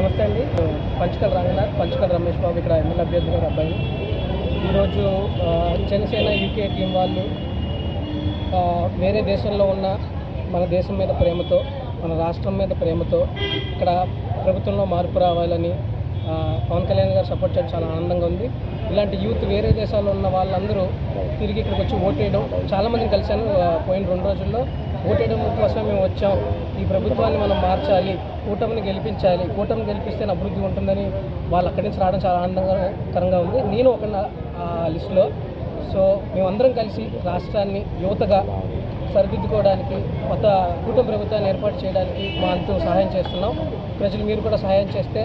నమస్తే అండి. పంచకల్ రంగనాథ్ పంచకల్ రమేష్ బాబు ఇక్కడ ఎమ్మెల్యే అభ్యర్థి గారు అబ్బాయి. ఈరోజు జనసేన యూకే టీం వాళ్ళు వేరే దేశంలో ఉన్న మన దేశం మీద ప్రేమతో మన రాష్ట్రం మీద ప్రేమతో ఇక్కడ ప్రభుత్వంలో మార్పు రావాలని పవన్ కళ్యాణ్ గారు సపోర్ట్ చేయడం చాలా ఆనందంగా ఉంది. ఇలాంటి యూత్ వేరే దేశాల్లో ఉన్న వాళ్ళందరూ తిరిగి ఇక్కడికి వచ్చి ఓటేయడం చాలామందిని కలిశాను పోయిన రెండు రోజుల్లో. ఓటేయడం కోసం మేము వచ్చాం. ఈ ప్రభుత్వాన్ని మనం మార్చాలి. కూటమిని గెలిపించాలి. కూటమిని గెలిపిస్తే అభివృద్ధి ఉంటుందని వాళ్ళు అక్కడి నుంచి రావడం చాలా ఆనందకరంగా ఉంది. నేను ఒక లిస్టులో సో మేమందరం కలిసి రాష్ట్రాన్ని యువతగా సరిదిద్దుకోవడానికి కొత్త కుటుంబ ప్రభుత్వాన్ని ఏర్పాటు చేయడానికి మా అంతు సహాయం చేస్తున్నాం. ప్రజలు మీరు కూడా సహాయం చేస్తే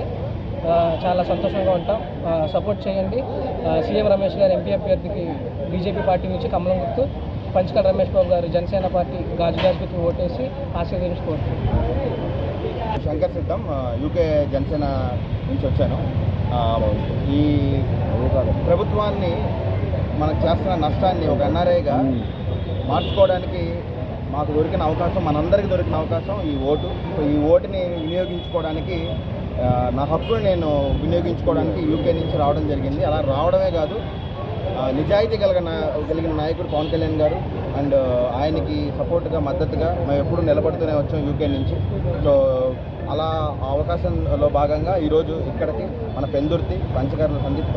చాలా సంతోషంగా ఉంటాం. సపోర్ట్ చేయండి. సీఎం రమేష్ గారు ఎంపీ అభ్యర్థికి బీజేపీ పార్టీ నుంచి కమలం గుర్తు. పంచకల్ రమేష్ బాబు గారు జనసేన పార్టీ గాజు ఓటేసి ఆశీర్వదించుకోవచ్చు శంకర్ సిద్ధం యూకే జనసేన నుంచి వచ్చాను. ఈ ప్రభుత్వాన్ని మనకు చేస్తున్న నష్టాన్ని ఒక ఎన్ఆర్ఐగా మార్చుకోవడానికి మాకు దొరికిన అవకాశం మనందరికీ దొరికిన అవకాశం ఈ ఓటు. ఈ ఓటుని వినియోగించుకోవడానికి నా హక్కుని నేను వినియోగించుకోవడానికి యూకే నుంచి రావడం జరిగింది. అలా రావడమే కాదు నిజాయితీ కలిగిన కలిగిన నాయకుడు పవన్ కళ్యాణ్ గారు అండ్ ఆయనకి సపోర్ట్గా మద్దతుగా మేము ఎప్పుడు నిలబడుతూనే వచ్చాం యూకే నుంచి. సో అలా అవకాశంలో భాగంగా ఈరోజు ఇక్కడికి మన పెందుర్తి పంచకర్ల సందీప్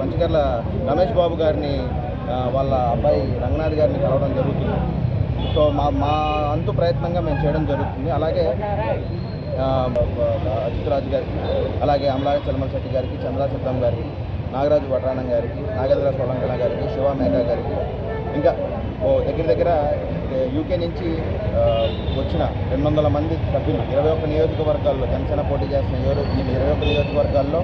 పంచకర్ల రమేష్ బాబు గారిని వాళ్ళ అబ్బాయి రంగనాథ్ గారిని కలవడం జరుగుతుంది. సో మా మా అంతు ప్రయత్నంగా మేము చేయడం జరుగుతుంది. అలాగే అజిత్ రాజు గారికి అలాగే అమలా చలమల శెట్టి గారికి చంద్రా సిద్ధం గారికి నాగరాజు వడ్రాణం గారికి నాగేంద్ర సోలంకణ గారికి శివ మేఘా గారికి ఇంకా ఓ దగ్గర దగ్గర యూకే నుంచి వచ్చిన రెండు వందల మంది సభ్యులు ఇరవై ఒక్క నియోజకవర్గాల్లో జనసేన పోటీ చేసిన ఇరవై ఒక్క నియోజకవర్గాల్లో